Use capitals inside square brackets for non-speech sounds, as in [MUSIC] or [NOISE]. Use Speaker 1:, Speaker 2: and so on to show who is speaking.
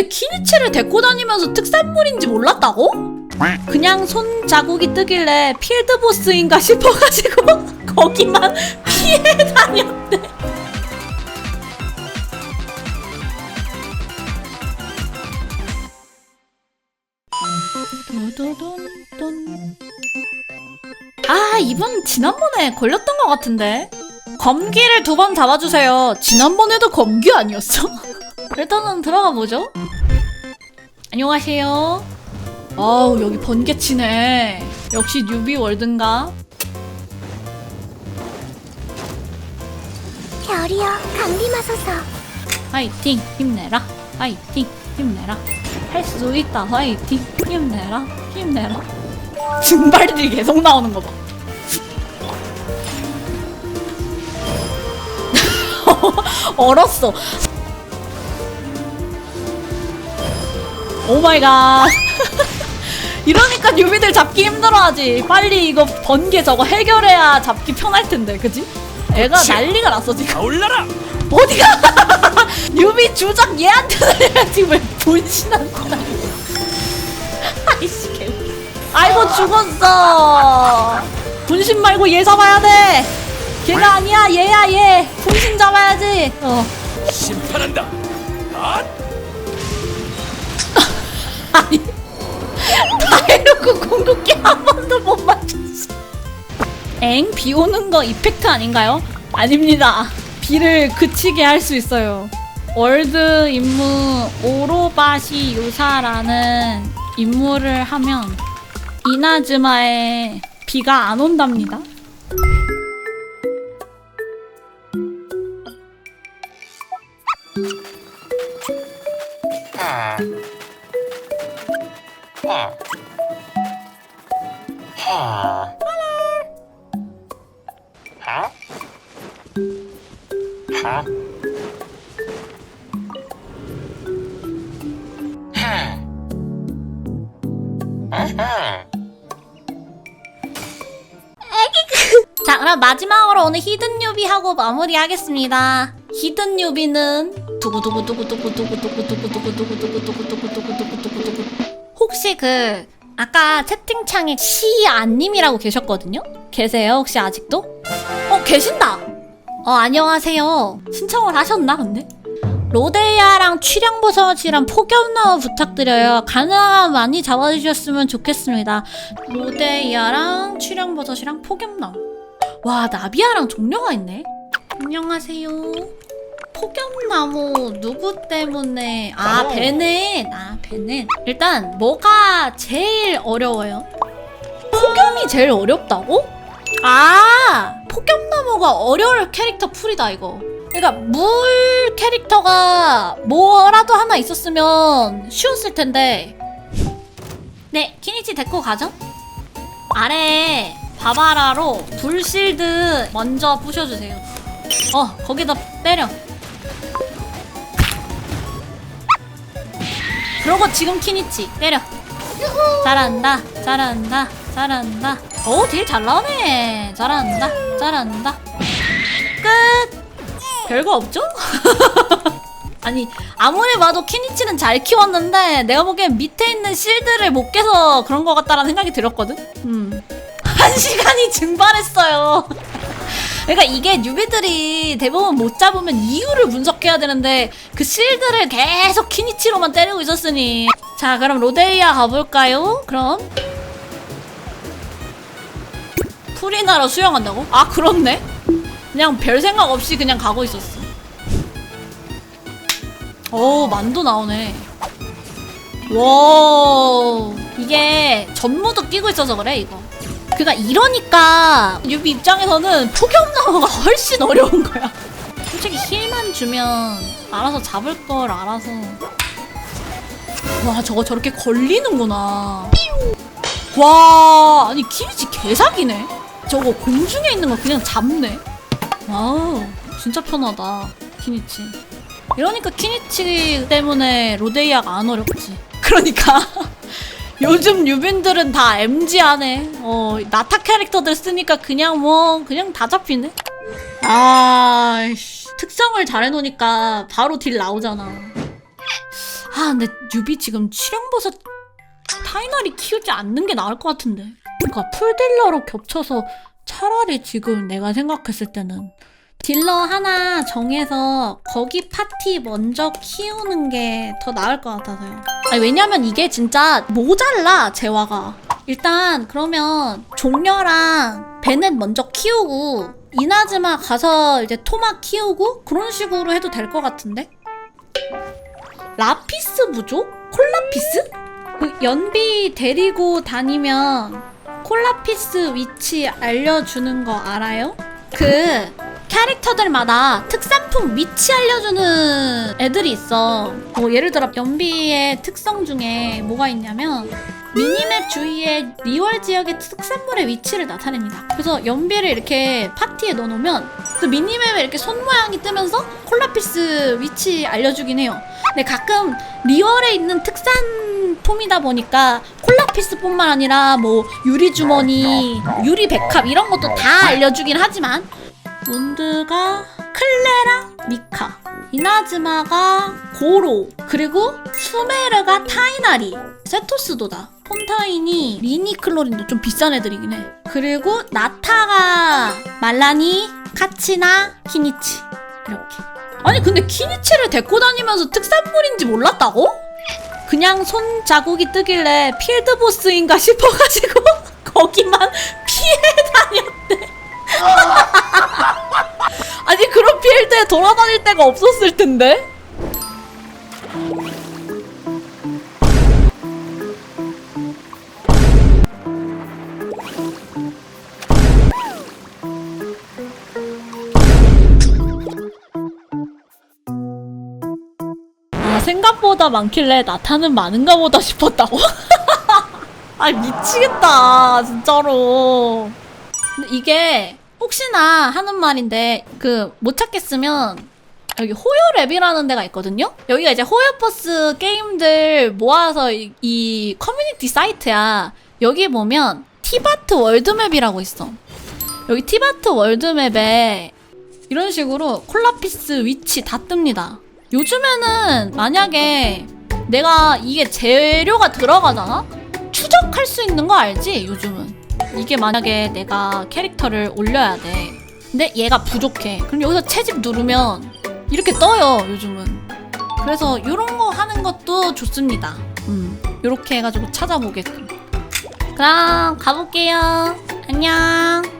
Speaker 1: 근데 키니치를 데리고 다니면서 특산물인지 몰랐다고? 그냥 손 자국이 뜨길래 필드보스인가 싶어가지고 [LAUGHS] 거기만 피해 다녔대. 아 이번 지난번에 걸렸던 것 같은데 검기를 두 번 잡아주세요 지난번에도 검기 아니었어? [LAUGHS] 일단은 들어가 보죠. 안녕하세요. 아우 여기 번개치네. 역시 뉴비 월든가?
Speaker 2: 별이여 강림하소서.
Speaker 1: 화이팅 힘내라. 화이팅 힘내라. 할 수 있다. 화이팅 힘내라. 힘내라. 증발들이 계속 나오는 거 봐. [LAUGHS] 얼었어 오마이갓 [LAUGHS] 이러니까 뉴비들 잡기 힘들어하지 빨리 이거 번개 저거 해결해야 잡기 편할 텐데 그지? 애가
Speaker 3: 그치.
Speaker 1: 난리가 났어 지금
Speaker 3: 올라라!
Speaker 1: 어디가? [LAUGHS] 유비 주작 얘한테 날려야지 왜 본신한테 날려? [LAUGHS] 아이씨 개. 아이고 죽었어. 분신 말고 얘 잡아야 돼. 걔가 아니야 얘야 얘. 분신 잡아야지. 어.
Speaker 3: 심판한다! 아!
Speaker 1: 아니 다 해놓고 궁극기 한 번도 못 맞췄어. 엥? 비 오는 거 이펙트 아닌가요? 아닙니다. 비를 그치게 할 수 있어요. 월드 임무 오로바시 요사라는 임무를 하면 이나즈마에 비가 안 온답니다. [LAUGHS] 자, 그럼 마지막으로 오늘 히든 유비 하고 마무리하겠습니다. 히든 유비는 두구두구두구두구두구두구두구두구두구두구두구두구두구두구두구두구두구 혹시 그 아까 채팅창에 시안님이라고 계셨거든요? 계세요 혹시 아직도? 어 계신다. 어 안녕하세요. 신청을 하셨나 근데? 로데이아랑 취령버섯이랑 폭염나무 부탁드려요. 가능하면 많이 잡아주셨으면 좋겠습니다. 로데이아랑 취령버섯이랑 폭염나무. 와 나비아랑 종려가 있네. 안녕하세요. 폭염나무 누구 때문에? 아 베넷 아 베넷 일단 뭐가 제일 어려워요? 폭염이 제일 어렵다고? 아 폭염나무가 어려울 캐릭터 풀이다 이거. 그러니까 물 캐릭터가 뭐라도 하나 있었으면 쉬웠을 텐데. 네 키니치 데리고 가죠. 아래 바바라로 불실드 먼저 부셔주세요. 어 거기다 때려 그러고 지금 키니치 때려. 잘한다. 잘한다. 잘한다. 오딜 잘 나오네. 잘한다. 잘한다. 끝. 별거 없죠? [LAUGHS] 아니 아무리 봐도 키니치는 잘 키웠는데 내가 보기엔 밑에 있는 실드를 못 깨서 그런 것 같다라는 생각이 들었거든? 음. [LAUGHS] 한 시간이 증발했어요 그러니까 이게 뉴비들이 대부분 못 잡으면 이유를 분석해야 되는데 그 실드를 계속 키니치로만 때리고 있었으니. 자 그럼 로데이아 가볼까요? 그럼. 풀이나라 수영한다고? 아 그렇네. 그냥 별 생각 없이 그냥 가고 있었어. 오 만도 나오네. 와 이게 전무도 끼고 있어서 그래 이거 그니까 이러니까 유비 입장에서는 폭염나무가 훨씬 어려운 거야. 솔직히 힐만 주면 알아서 잡을 걸 알아서. 와 저거 저렇게 걸리는구나. 와 아니 키니치 개사기네? 저거 공중에 있는 거 그냥 잡네? 와우 진짜 편하다 키니치. 이러니까 키니치 때문에 로데이아가 안 어렵지. 그러니까 [LAUGHS] 요즘 유빈들은 다 MG하네. 어 나타 캐릭터들 쓰니까 그냥 뭐 그냥 다 잡히네. 아이씨 특성을 잘 해놓으니까 바로 딜 나오잖아. 아 근데 뉴비 지금 칠형버섯 타이널이 키우지 않는 게 나을 것 같은데. 그러니까 풀딜러로 겹쳐서 차라리 지금 내가 생각했을 때는 딜러 하나 정해서 거기 파티 먼저 키우는 게 더 나을 것 같아서요. 아니, 왜냐면 이게 진짜 모자라, 재화가. 일단, 그러면 종려랑 베넷 먼저 키우고, 이나즈마 가서 이제 토마 키우고, 그런 식으로 해도 될 것 같은데? 라피스 부족? 콜라피스? 그 연비 데리고 다니면 콜라피스 위치 알려주는 거 알아요? 그 캐릭터들마다 특산품 위치 알려주는 애들이 있어. 뭐 예를 들어 연비의 특성 중에 뭐가 있냐면 미니맵 주위에 리월 지역의 특산물의 위치를 나타냅니다. 그래서 연비를 이렇게 파티에 넣어놓으면 그 미니맵에 이렇게 손 모양이 뜨면서 콜라피스 위치 알려주긴 해요. 근데 가끔 리월에 있는 특산품이다 보니까 콜라피스뿐만 아니라 뭐 유리 주머니, 유리 백합 이런 것도 다 알려주긴 하지만 몬드가 클레라 미카 이나즈마가 고로 그리고 수메르가 타이나리 세토스도다. 폰타인이 리니 클로린도 좀 비싼 애들이긴 해. 그리고 나타가 말라니 카치나 키니치. 이렇게. 아니 근데 키니치를 데리고 다니면서 특산물인지 몰랐다고? 그냥 손 자국이 뜨길래 필드보스인가 [LAUGHS] 싶어가지고 거기만 [LAUGHS] 피해 다녔대 [LAUGHS] 아니 그런 필드에 돌아다닐 데가 없었을 텐데. 아 생각보다 많길래 나타는 많은가 보다 [LAUGHS] 싶었다고? [LAUGHS] 아 미치겠다 진짜로. 근데 이게 혹시나 하는 말인데 그 못 찾겠으면 여기 호요랩이라는 데가 있거든요. 여기가 이제 호요버스 게임들 모아서 이, 이 커뮤니티 사이트야. 여기 보면 티바트 월드맵이라고 있어. 여기 티바트 월드맵에 이런 식으로 콜라피스 위치 다 뜹니다. 요즘에는 만약에 내가 이게 재료가 들어가잖아? 추적할 수 있는 거 알지? 요즘은. 이게 만약에 내가 캐릭터를 올려야 돼. 근데 얘가 부족해. 그럼 여기서 채집 누르면 이렇게 떠요, 요즘은. 그래서 이런 거 하는 것도 좋습니다. 음, 이렇게 해가지고 찾아보게끔. 그럼 가볼게요. 안녕.